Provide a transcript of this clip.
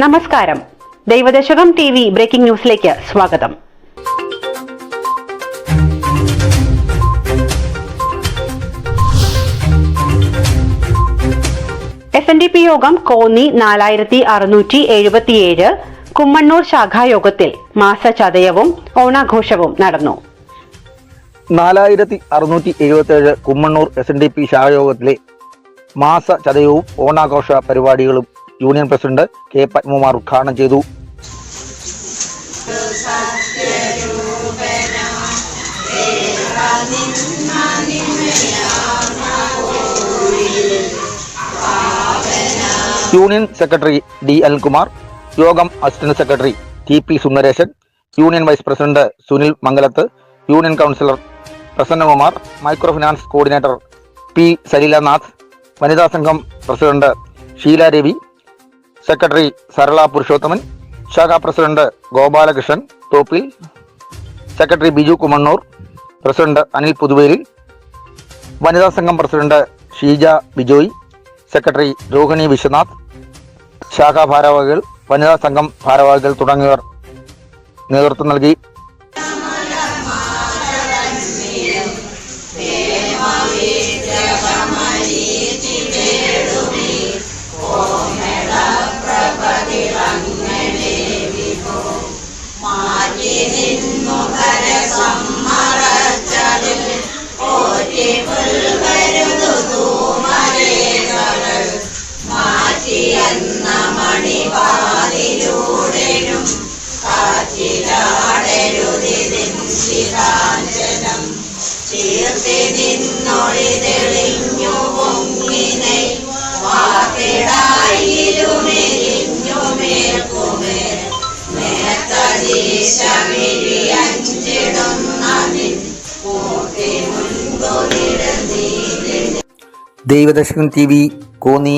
നമസ്കാരം. Daivadasakam T V breaking ന്യൂസിലേക്ക് സ്വാഗതം. എസ് എൻ ഡി പി യോഗം കോന്നി നാലായിരത്തി അറുന്നൂറ്റി എഴുപത്തിയേഴ് കുമ്മണ്ണൂർ ശാഖായോഗത്തിൽ മാസചതയവും ഓണാഘോഷവും നടന്നു. നാലായിരത്തി അറുന്നൂറ്റി എഴുപത്തിയേഴ് Kummannoor S N D P ശാഖയോഗത്തിലെ മാസ ചതയവും ഓണാഘോഷ പരിപാടികളും യൂണിയൻ പ്രസിഡന്റ് കെ പത്മകുമാർ ഉദ്ഘാടനം ചെയ്തു. യൂണിയൻ സെക്രട്ടറി ഡി അനിൽകുമാർ യോഗം assistant secretary T P Sundaresan union vice president Sunil Mangalath union councillor Prasannakumar micro finance coordinator P Saleelanath വനിതാ സംഘം പ്രസിഡന്റ് ഷീല രവി സെക്രട്ടറി സരള പുരുഷോത്തമൻ ശാഖാ president Gopalakrishnan Thoppil secretary Biju Kumannoor president Anil Puthuvelil വനിതാ സംഘം president Sheeja Bijoy secretary Rohini Viswanath ശാഖാ ഭാരവാഹികൾ വനിതാ സംഘം ഭാരവാഹികൾ തുടങ്ങിയവർ നേതൃത്വം നൽകി. ദൈവദർശകൻ ടി വി കോന്നി